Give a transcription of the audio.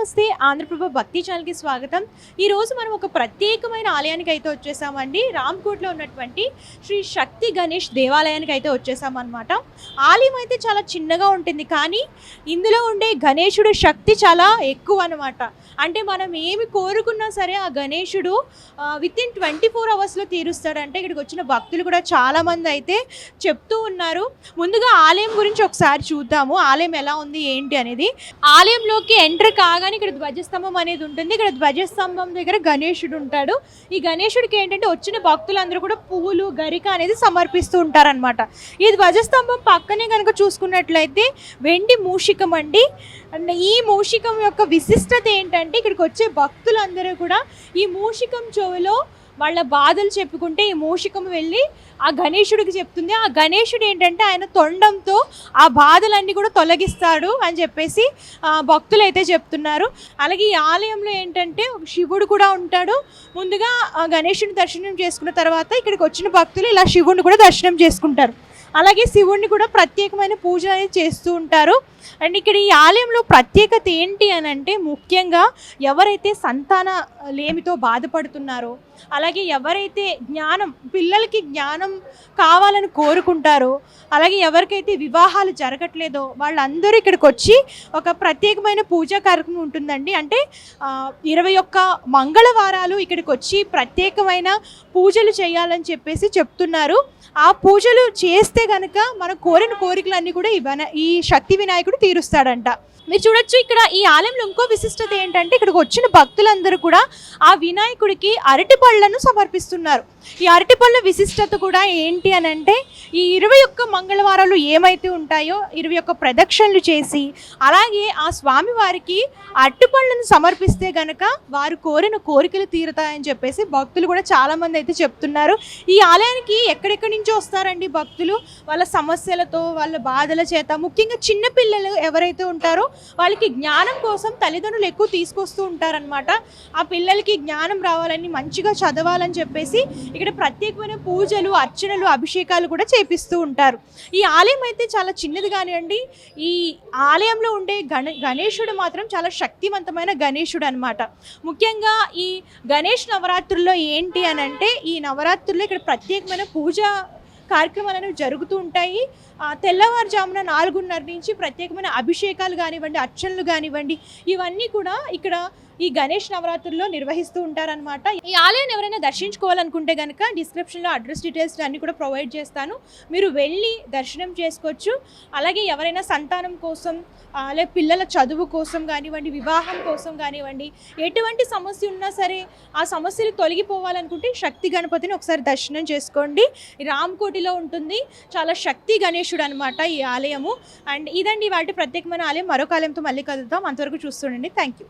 నమస్తే. ఆంధ్రప్రభ భక్తి ఛానల్కి స్వాగతం. ఈరోజు మనం ఒక ప్రత్యేకమైన ఆలయానికి అయితే వచ్చేసామండి. రామ్కోట్లో ఉన్నటువంటి శ్రీ శక్తి గణేష్ దేవాలయానికి అయితే వచ్చేసామన్నమాట. ఆలయం అయితే చాలా చిన్నగా ఉంటుంది. కానీ ఇందులో ఉండే గణేషుడు శక్తి చాలా ఎక్కువ అనమాట అంటే మనం ఏమి కోరుకున్నా సరే ఆ గణేషుడు విత్ ఇన్ ట్వంటీ ఫోర్ అవర్స్లో తీరుస్తాడంటే ఇక్కడికి వచ్చిన భక్తులు కూడా చాలామంది అయితే చెప్తూ ఉన్నారు. ముందుగా ఆలయం గురించి ఒకసారి చూద్దాము. ఆలయం ఎలా ఉంది ఏంటి అనేది. ఆలయంలోకి ఎంటర్ కానీ ఇక్కడ ధ్వజస్తంభం అనేది ఉంటుంది. ఇక్కడ ధ్వజస్తంభం దగ్గర గణేశుడు ఉంటాడు. ఈ గణేశుడికి ఏంటంటే వచ్చిన భక్తులందరూ కూడా పువ్వులు గరిక అనేది సమర్పిస్తూ ఉంటారనమాట ఈ ధ్వజస్తంభం పక్కనే కనుక చూసుకున్నట్లయితే వెండి మూషికం అండి ఈ మూషికం యొక్క విశిష్టత ఏంటంటే ఇక్కడికి వచ్చే భక్తులందరూ కూడా ఈ మూషికం చెవిలో వాళ్ళ బాధలు చెప్పుకుంటే ఈ మూషికం వెళ్ళి ఆ గణేశుడికి చెప్తుంది. ఆ గణేశుడు ఏంటంటే ఆయన తొండంతో ఆ బాధలన్నీ కూడా తొలగిస్తాడు అని చెప్పేసి భక్తులు అయితే చెప్తున్నారు. అలాగే ఈ ఆలయంలో ఏంటంటే ఒక శివుడు కూడా ఉంటాడు. ముందుగా ఆ గణేశుని దర్శనం చేసుకున్న తర్వాత ఇక్కడికి వచ్చిన భక్తులు ఇలా శివుడిని కూడా దర్శనం చేసుకుంటారు. అలాగే శివుడిని కూడా ప్రత్యేకమైన పూజ అనేది చేస్తూ ఉంటారు. అండ్ ఇక్కడ ఈ ఆలయంలో ప్రత్యేకత ఏంటి అని అంటే ముఖ్యంగా ఎవరైతే సంతాన లేమితో బాధపడుతున్నారో అలాగే ఎవరైతే జ్ఞానం పిల్లలకి జ్ఞానం కావాలని కోరుకుంటారో అలాగే ఎవరికైతే వివాహాలు జరగట్లేదో వాళ్ళందరూ ఇక్కడికి వచ్చి ఒక ప్రత్యేకమైన పూజా కార్యక్రమం ఉంటుందండి. అంటే ఇరవై ఒక్క మంగళవారాలు ఇక్కడికి వచ్చి ప్రత్యేకమైన పూజలు చేయాలని చెప్పేసి చెప్తున్నారు. ఆ పూజలు చేస్తే గనక మన కోరిన కోరికలన్నీ కూడా ఈ వన ఈ శక్తి వినాయకుడు తీరుస్తాడంట. మీరు చూడొచ్చు ఇక్కడ ఈ ఆలయంలో ఇంకో విశిష్టత ఏంటంటే ఇక్కడికి వచ్చిన భక్తులందరూ కూడా ఆ వినాయకుడికి అరటి పళ్ళను సమర్పిస్తున్నారు. ఈ అరటి పళ్ళ విశిష్టత కూడా ఏంటి అని అంటే ఈ ఇరవై ఒక్క మంగళవారాలు ఏమైతే ఉంటాయో ఇరవై ఒక్క ప్రదక్షిణలు చేసి అలాగే ఆ స్వామి వారికి అరటిపళ్ళను సమర్పిస్తే గనక వారు కోరిన కోరికలు తీరుతాయని చెప్పేసి భక్తులు కూడా చాలామంది అయితే చెప్తున్నారు. ఈ ఆలయానికి ఎక్కడెక్కడి నుంచో వస్తారండి భక్తులు? వాళ్ళ సమస్యలతో వాళ్ళ బాధల చేత ముఖ్యంగా చిన్న పిల్లలు ఎవరైతే ఉంటారో వాళ్ళకి జ్ఞానం కోసం తల్లిదండ్రులు ఎక్కువ తీసుకొస్తూ ఉంటారనమాట ఆ పిల్లలకి జ్ఞానం రావాలని మంచిగా చదవాలని చెప్పేసి ఇక్కడ ప్రత్యేకమైన పూజలు అర్చనలు అభిషేకాలు కూడా చేపిస్తూ ఉంటారు. ఈ ఆలయం అయితే చాలా చిన్నది కానివ్వండి ఈ ఆలయంలో ఉండే గణ గణేశుడు మాత్రం చాలా శక్తివంతమైన గణేశుడు అనమాట ముఖ్యంగా ఈ గణేష్ నవరాత్రుల్లో ఏంటి అని అంటే ఈ నవరాత్రుల్లో ఇక్కడ ప్రత్యేకమైన పూజ కార్యక్రమాలు జరుగుతూ ఉంటాయి. తెల్లవారుజామున నాలుగున్నర నుంచి ప్రత్యేకమైన అభిషేకాలు కానివ్వండి అర్చనలు కానివ్వండి ఇవన్నీ కూడా ఇక్కడ ఈ గణేష్ నవరాత్రుల్లో నిర్వహిస్తూ ఉంటారనమాట ఈ ఆలయాన్ని ఎవరైనా దర్శించుకోవాలనుకుంటే కనుక డిస్క్రిప్షన్లో అడ్రస్ డీటెయిల్స్ అన్ని కూడా ప్రొవైడ్ చేస్తాను. మీరు వెళ్ళి దర్శనం చేసుకోవచ్చు. అలాగే ఎవరైనా సంతానం కోసం ఆ, అలాగే పిల్లల చదువు కోసం కానివ్వండి వివాహం కోసం కానివ్వండి ఎటువంటి సమస్య ఉన్నా సరే ఆ సమస్యలు తొలగిపోవాలనుకుంటే శక్తి గణపతిని ఒకసారి దర్శనం చేసుకోండి. రామ్కోటిలో ఉంటుంది. చాలా శక్తి గణేశుడు అనమాట ఈ ఆలయము. అండ్ ఇదండి వాటి ప్రత్యేకమైన ఆలయం. మరొక ఆలయంతో మళ్ళీ కలుద్దాం. అంతవరకు చూస్తుండండి. Thank you